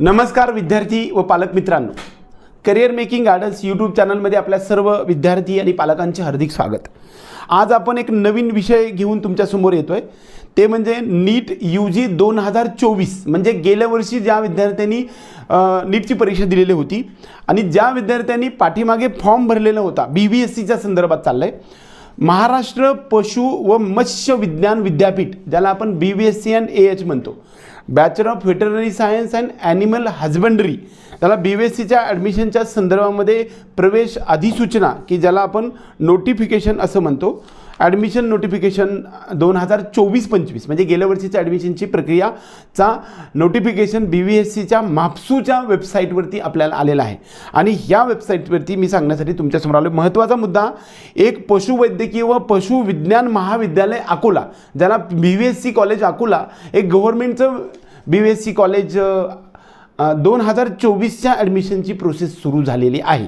नमस्कार विद्यार्थी व पालक मित्रांनो. करिअर मेकिंग गार्डन्स यूट्यूब चॅनलमध्ये आपल्या सर्व विद्यार्थी आणि पालकांचे हार्दिक स्वागत. आज आपण एक नवीन विषय घेऊन तुमच्यासमोर येतो आहे ते म्हणजे नीट यू जी दोन हजार चोवीस म्हणजे गेल्या वर्षी ज्या विद्यार्थ्यांनी नीटची परीक्षा दिलेली होती आणि ज्या विद्यार्थ्यांनी पाठीमागे फॉर्म भरलेला होता बी बी एस सीच्या संदर्भात चाललं आहे महाराष्ट्र पशु व मत्स्य विज्ञान विद्यापीठ ज्याला आपण B B S C and A H म्हणतो. Bachelor of Veterinary Science and Animal Husbandry. त्याला बी एस सीच्या ॲडमिशनच्या संदर्भामध्ये प्रवेश अधिसूचना की ज्याला आपण नोटिफिकेशन असं म्हणतो. ॲडमिशन नोटिफिकेशन दोन हजार चोवीस पंचवीस म्हणजे गेल्या वर्षीच्या ॲडमिशनची प्रक्रियाचा नोटिफिकेशन बी व्ही एस सीच्या मापसूच्या वेबसाईटवरती आपल्याला आलेला आहे. आणि ह्या वेबसाईटवरती मी सांगण्यासाठी तुमच्यासमोर आलो महत्त्वाचा मुद्दा एक पशुवैद्यकीय व पशुविज्ञान महाविद्यालय अकोला ज्याला B V S C college Akola एक गव्हर्नमेंटचं B V S C college दोन हजार चोवीसच्या ॲडमिशनची प्रोसेस सुरू झालेली आहे.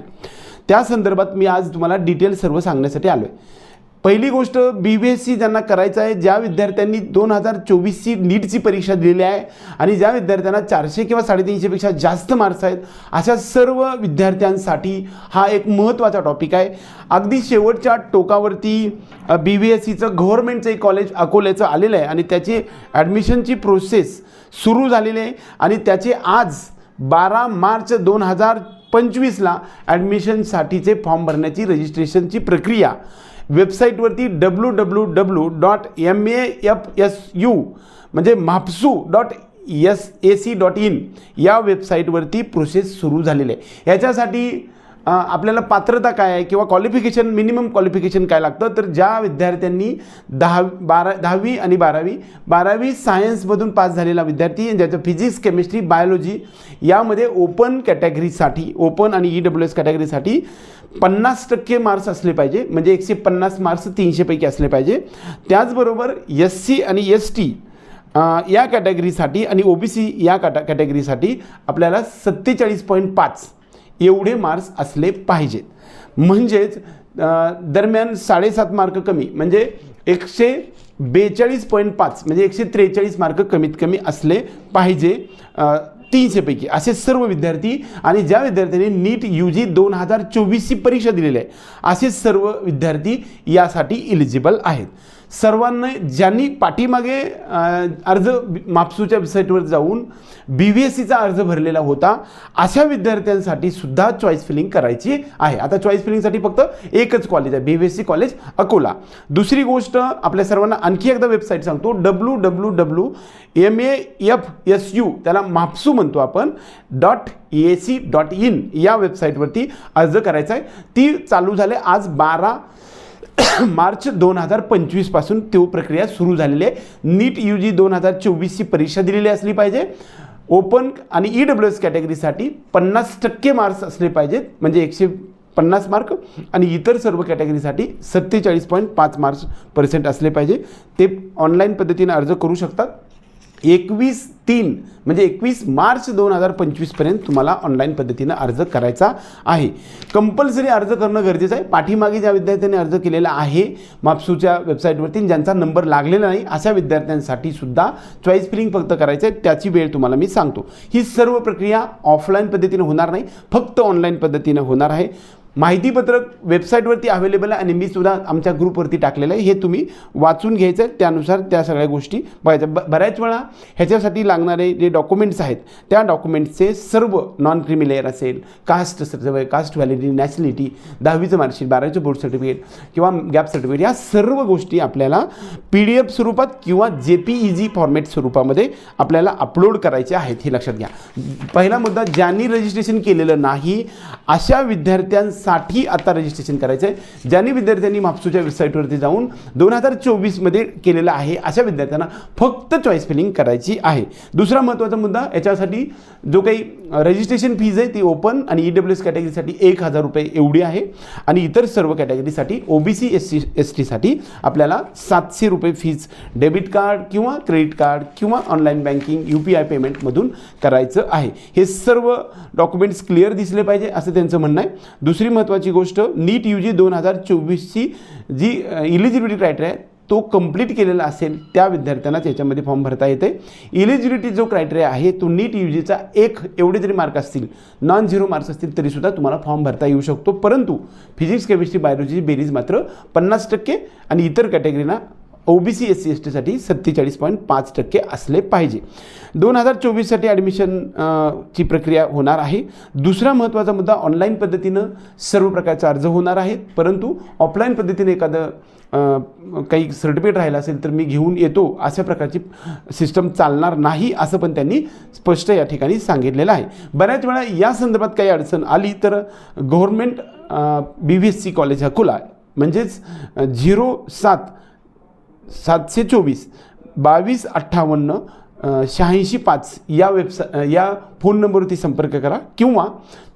त्या संदर्भात मी आज तुम्हाला डिटेल सर्व सांगण्यासाठी आलो आहे पहिली गोष्ट बी बी एस सी ज्यांना करायचं आहे. ज्या विद्यार्थ्यांनी दोन हजार चोवीसची नीटची परीक्षा दिलेली आहे आणि ज्या विद्यार्थ्यांना चारशे किंवा साडेतीनशेपेक्षा जास्त मार्क्स आहेत अशा सर्व विद्यार्थ्यांसाठी हा एक महत्त्वाचा टॉपिक आहे. अगदी शेवटच्या टोकावरती बी बी एस सीचं गव्हर्नमेंटचं एक कॉलेज अकोल्याचं आलेलं आहे आणि त्याची ॲडमिशनची प्रोसेस सुरू झालेली आहे आणि त्याचे आज बारा मार्च दोन हजार पंचवीसला ॲडमिशनसाठीचे फॉर्म भरण्याची रजिस्ट्रेशनची प्रक्रिया. वेबसाईटवरती W W W dot M A F S U म्हणजे MAFSU dot S A C dot in या वेबसाईटवरती प्रोसेस सुरू झालेली आहे. याच्यासाठी आपल्याला पात्रता काय आहे किंवा क्वालिफिकेशन मिनिमम क्वालिफिकेशन काय लागतं? तर ज्या विद्यार्थ्यांनी दहा बारा दहावी आणि बारावी बारावी सायन्समधून पास झालेला विद्यार्थी आणि ज्याचं फिजिक्स केमिस्ट्री बायोलॉजी यामध्ये ओपन कॅटेगरीसाठी ओपन आणि ई डब्ल्यू एस कॅटेगरीसाठी पन्नास टक्के मार्क्स असले पाहिजे म्हणजे एकशे पन्नास मार्क्स तीनशेपैकी असले पाहिजे. त्याचबरोबर एस सी आणि एस टी या कॅटेगरीसाठी आणि ओ बी सी या कॅटा कॅटेगरीसाठी आपल्याला सत्तेचाळीस पॉईंट पाच एवढे मार्क्स असले पाहिजेत. म्हणजेच दरम्यान साडेसात मार्क कमी म्हणजे एकशे बेचाळीस पॉईंट पाच म्हणजे एकशे त्रेचाळीस मार्क कमीत कमी असले पाहिजे. तीनशेपैकी असे सर्व विद्यार्थी आणि ज्या विद्यार्थ्यांनी नीट यू जी दोन हजार चोवीसची परीक्षा दिलेली आहे असे सर्व विद्यार्थी यासाठी इलिजिबल आहेत. सर्वांना ज्यांनी पाठीमागे अर्ज मापसूच्या वेबसाईटवर जाऊन बी व्ही एस सीचा अर्ज भरलेला होता अशा विद्यार्थ्यांसाठी सुद्धा चॉईस फिलिंग करायची आहे. आता चॉईस फिलिंगसाठी फक्त एकच कॉलेज आहे B V S C college Akola. दुसरी गोष्ट आपल्या सर्वांना आणखी एकदा वेबसाईट सांगतो. W W W M A F S U त्याला मापसू म्हणतो आपण dot A C dot in या वेबसाईटवरती अर्ज करायचा आहे. ती चालू झाले आज बारा मार्च दोन हजार पंचवीसपासून तो प्रक्रिया सुरू झालेली आहे. नीट यू जी दोन हजार चोवीसची परीक्षा दिलेली असली पाहिजे. ओपन आणि ई डब्ल्यू एस कॅटेगरीसाठी पन्नास टक्के मार्क्स असले पाहिजेत. म्हणजे एकशे पन्नास मार्क आणि इतर सर्व कॅटेगरीसाठी सत्तेचाळीस पॉईंट पाच मार्क्स पर्सेंट असले पाहिजे. ते ऑनलाईन पद्धतीने अर्ज करू शकतात. एकवीस तीन म्हणजे एकवीस मार्च दोन हजार पंचवीसपर्यंत तुम्हाला ऑनलाईन पद्धतीनं अर्ज करायचा आहे. कंपल्सरी अर्ज करणं गरजेचं आहे. पाठीमागे ज्या विद्यार्थ्यांनी अर्ज केलेला आहे मापसूच्या वेबसाईटवरती ज्यांचा नंबर लागलेला नाही अशा विद्यार्थ्यांसाठी सुद्धा चॉईस फिलिंग फक्त करायचं आहे. त्याची वेळ तुम्हाला मी सांगतो. ही सर्व प्रक्रिया ऑफलाईन पद्धतीनं होणार नाही. फक्त ऑनलाईन पद्धतीनं होणार आहे. माहितीपत्रक वेबसाईटवरती अवेलेबल आहे आणि मी सुद्धा आमच्या ग्रुपवरती टाकलेलं आहे. हे तुम्ही वाचून घ्यायचं. आहे त्यानुसार त्या सगळ्या गोष्टी बघायच्या. ब बऱ्याच वेळा ह्याच्यासाठी लागणारे जे डॉक्युमेंट्स आहेत त्या डॉक्युमेंट्सचे सर्व नॉन क्रिमिलेअर असेल caste certificate caste validity nationality दहावीचं marksheet बारावीचं बोर्ड सर्टिफिकेट किंवा गॅप सर्टिफिकेट या सर्व गोष्टी आपल्याला पी डी एफ स्वरूपात किंवा जे पी ई जी फॉर्मॅट स्वरूपामध्ये आपल्याला अपलोड करायचे आहेत हे लक्षात घ्या. पहिला मुद्दा ज्यांनी रजिस्ट्रेशन केलेलं नाही अशा साठी आता रजिस्ट्रेशन करायचं आहे ज्यांनी विद्यार्थ्यांनी म्हापसूच्या वेबसाईटवरती जाऊन दोन हजार चोवीसमध्ये केलेलं आहे अशा विद्यार्थ्यांना फक्त चॉईस फिलिंग करायची आहे. दुसरा महत्त्वाचा मुद्दा याच्यासाठी जो काही रजिस्ट्रेशन फीज आहे ती ओपन आणि ई डब्ल्यू एस कॅटेगरीसाठी एक हजार रुपये एवढी आहे. आणि इतर सर्व कॅटेगरीसाठी O B C S C S टीसाठी आपल्याला सातशे रुपये फीज डेबिट कार्ड किंवा क्रेडिट कार्ड किंवा online banking U P I पेमेंटमधून करायचं आहे. हे सर्व डॉक्युमेंट्स क्लिअर दिसले पाहिजे असं त्यांचं म्हणणं आहे. दुसरी महत्त्वाची गोष्ट नीट यू जी दोन हजार चोवीसची जी इलिजिबिलिटी क्रायटेरिया आहे तो कंप्लीट केलेला असेल त्या विद्यार्थ्यांनाच याच्यामध्ये फॉर्म भरता येते. इलिजिबिलिटी जो क्रायटेरिया आहे तो नीट यू जीचा एक एवढे जरी मार्क असतील नॉन झिरो मार्क्स असतील तरीसुद्धा तुम्हाला फॉर्म भरता येऊ शकतो. परंतु फिजिक्स केमिस्ट्री बायोलॉजीची बेरीज मात्र पन्नास टक्के आणि इतर कॅटेगरीना ओबीसी एस सी एस टीसाठी सत्तेचाळीस पॉईंट पाच टक्के असले पाहिजे. दोन हजार चोवीससाठी ॲडमिशन ची प्रक्रिया होणार आहे. दुसरा महत्त्वाचा मुद्दा ऑनलाईन पद्धतीनं सर्व प्रकारचा अर्ज होणार आहेत परंतु ऑफलाईन पद्धतीने एखादं काही सर्टिफिकेट राहिलं असेल तर मी घेऊन येतो अशा प्रकारची सिस्टम चालणार नाही असं पण त्यांनी स्पष्ट या ठिकाणी सांगितलेलं आहे. बऱ्याच वेळा या संदर्भात काही अडचण आली तर government B V S C college Akola म्हणजेच झिरो सात सातशे चोवीस बावीस अठ्ठावन्न शहाऐंशी पाच या वेबसा या फोन नंबरवरती संपर्क करा किंवा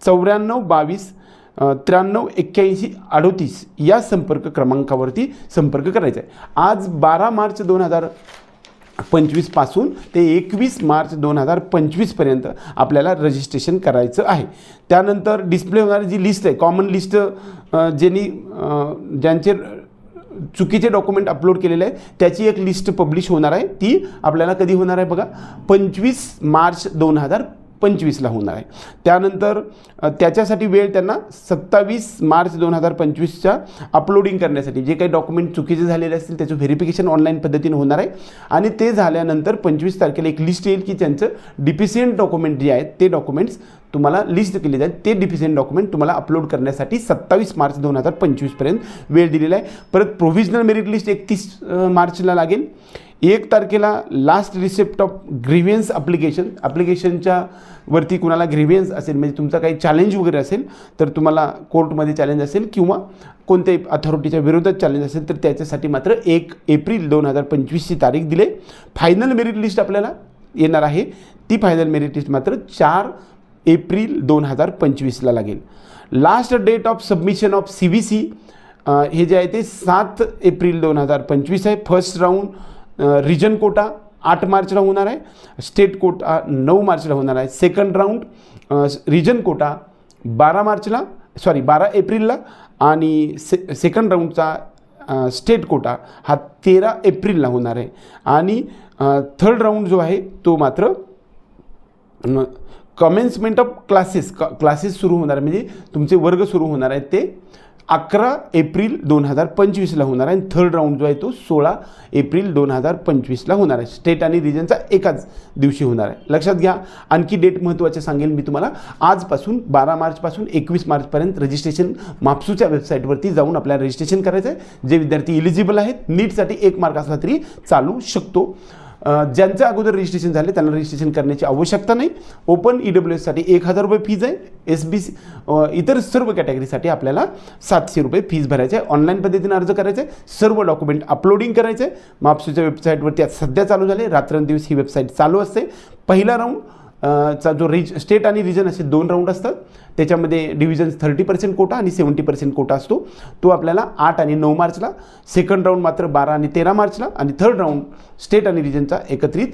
चौऱ्याण्णव बावीस त्र्याण्णव एक्क्याऐंशी अडोतीस या संपर्क क्रमांकावरती संपर्क करायचा आहे. आज बारा मार्च दोन हजार पंचवीसपासून ते एकवीस मार्च दोन हजार पंचवीसपर्यंत आपल्याला रजिस्ट्रेशन करायचं आहे. त्यानंतर डिस्प्ले होणारी जी लिस्ट आहे कॉमन लिस्ट ज्यांनी ज्यांचे चुकीचे डॉक्युमेंट अपलोड केलेले आहे त्याची एक लिस्ट पब्लिश होणार आहे. ती आपल्याला कधी होणार आहे बघा? पंचवीस मार्च दोन हजार पंचवीसला होणार आहे. त्यानंतर त्याच्यासाठी वेळ त्यांना सत्तावीस मार्च दोन हजार पंचवीसच्या अपलोडिंग करण्यासाठी जे काही डॉक्युमेंट चुकीचे झालेले असतील त्याचं व्हेरिफिकेशन ऑनलाईन पद्धतीने होणार आहे. आणि ते झाल्यानंतर पंचवीस तारखेला एक लिस्ट येईल की त्यांचं डिफिशियंट डॉक्युमेंट जे आहेत ते डॉक्युमेंट्स तुम्हाला लिस्ट केले जाईल. ते डिफिशियंट डॉक्युमेंट तुम्हाला अपलोड करण्यासाठी सत्तावीस मार्च दोन हजार पंचवीसपर्यंत वेळ दिलेला आहे. परत प्रोव्हिजनल मेरिट लिस्ट एकतीस मार्चला लागेल. एक तारखेला last receipt of grievance application ॲप्लिकेशनच्या वरती कुणाला ग्रिव्हियन्स असेल म्हणजे तुमचा काही चॅलेंज वगैरे असेल तर तुम्हाला कोर्टमध्ये चॅलेंज असेल किंवा कोणत्याही अथॉरिटीच्या विरोधात चॅलेंज असेल तर त्याच्यासाठी मात्र एक एप्रिल दोन हजार पंचवीसची तारीख दिले. फायनल मेरिट लिस्ट आपल्याला येणार आहे. ती फायनल मेरिट लिस्ट मात्र चार एप्रिल दोन हजार पंचवीसला लागेल. Last date of submission of C B C हे जे आहे ते सात एप्रिल दोन हजार पंचवीस आहे. फर्स्ट राऊंड रिजन कोटा आठ मार्चला होणार आहे. स्टेट कोटा नऊ मार्चला होणार आहे. सेकंड राऊंड रिजन कोटा बारा मार्चला सॉरी बारा एप्रिलला आणि से सेकंड राऊंडचा स्टेट कोटा हा तेरा एप्रिलला होणार आहे. आणि थर्ड राऊंड जो आहे तो मात्र कमेन्समेंट ऑफ क्लासेस क क्लासेस सुरू होणार आहे. म्हणजे तुमचे वर्ग सुरू होणार आहेत ते. अकरा एप्रिल दोन हजार पंचवीसला होणार आहे. आणि थर्ड राऊंड जो आहे तो सोळा एप्रिल दोन हजार पंचवीसला होणार आहे. स्टेट आणि रिजनचा एकाच दिवशी होणार आहे. लक्षात घ्या आणखी डेट महत्त्वाचे सांगेल मी तुम्हाला. आजपासून बारा मार्चपासून एकवीस मार्चपर्यंत रजिस्ट्रेशन मापसूच्या वेबसाईटवरती जाऊन आपल्याला रजिस्ट्रेशन करायचं आहे जे विद्यार्थी इलिजिबल आहेत नीटसाठी एक मार्क असला तरी चालू शकतो. ज्यांचं अगोदर रजिस्ट्रेशन झाले त्यांना रजिस्ट्रेशन करण्याची आवश्यकता नाही. ओपन ई डब्ल्यू एससाठी एक हजार रुपये फीज आहे. एस बी सी इतर सर्व कॅटेगरीसाठी आपल्याला सातशे रुपये फीज भरायचे आहे. ऑनलाईन पद्धतीने अर्ज करायचा आहे. सर्व डॉक्युमेंट अपलोडिंग करायचं आहे. मापसूच्या वेबसाईटवरती सध्या चालू झाले. रात्रंदिवस ही वेबसाईट चालू असते. पहिला राऊंड चा जो रिज स्टेट आणि रिजन असे दोन राऊंड असतात. त्याच्यामध्ये डिव्हिजन थर्टी पर्सेंट कोटा आणि सेवन्टी पर्सेंट कोटा असतो. तो आपल्याला आठ आणि नऊ मार्चला सेकंड राऊंड मात्र बारा आणि तेरा मार्चला आणि थर्ड राऊंड स्टेट आणि रिजनचा एकत्रित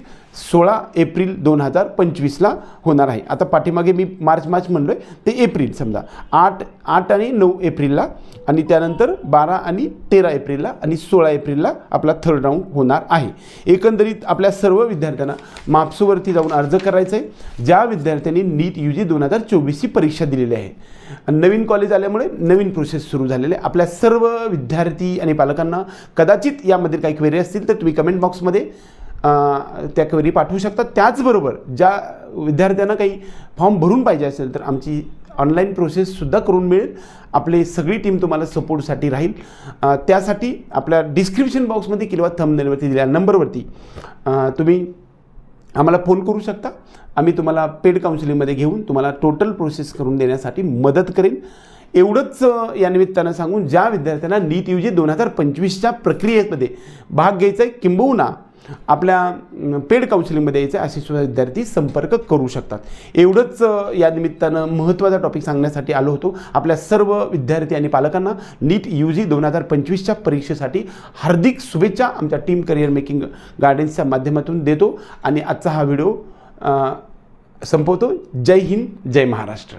सोळा एप्रिल दोन हजार पंचवीसला होणार आहे. आता पाठीमागे मी मार्च मार्च म्हणलो आहे ते एप्रिल समजा. आठ आठ आणि नऊ एप्रिलला आणि त्यानंतर बारा आणि तेरा एप्रिलला आणि सोळा एप्रिलला आपला थर्ड राऊंड होणार आहे. एकंदरीत आपल्या सर्व विद्यार्थ्यांना मापसूवरती जाऊन अर्ज करायचा आहे. ज्या विद्यार्थ्यांनी नीट यू जी दोन हजार चोवीसची परीक्षा दिलेली आहे. आणि नवीन कॉलेज आल्यामुळे नवीन प्रोसेस सुरू झालेले आहे. आपल्या सर्व विद्यार्थी आणि पालकांना कदाचित यामध्ये काही क्वेरी असतील तर तुम्ही कमेंट बॉक्समध्ये त्या क्वेरी पाठवू शकता. त्याचबरोबर ज्या विद्यार्थ्यांना काही फॉर्म भरून पाहिजे असेल तर आमची ऑनलाईन प्रोसेससुद्धा करून मिळेल. आपली सगळी टीम तुम्हाला सपोर्टसाठी राहील. त्यासाठी आपल्या डिस्क्रिप्शन बॉक्समध्ये किंवा थंबनेलवरती दिलेल्या नंबरवरती तुम्ही आम्हाला फोन करू शकता. आम्ही तुम्हाला पेड काउन्सिलिंगमध्ये घेऊन तुम्हाला टोटल प्रोसेस करून देण्यासाठी मदत करेन. एवढंच या निमित्तानं सांगून ज्या विद्यार्थ्यांना नीट यू जी दोन हजार पंचवीसच्या प्रक्रियेमध्ये भाग घ्यायचा आहे किंबहुना आपल्या पेड काउन्सिलिंगमध्ये यायचं आहे असे सुद्धा विद्यार्थी संपर्क करू शकतात. एवढंच या निमित्तानं महत्त्वाचा टॉपिक सांगण्यासाठी आलो होतो. आपल्या सर्व विद्यार्थी आणि पालकांना नीट यू जी दोन हजार पंचवीसच्या परीक्षेसाठी हार्दिक शुभेच्छा आमच्या टीम करिअर मेकिंग गार्डन्सच्या माध्यमातून देतो. आणि आजचा हा व्हिडिओ संपवतो. जय हिंद जय महाराष्ट्र.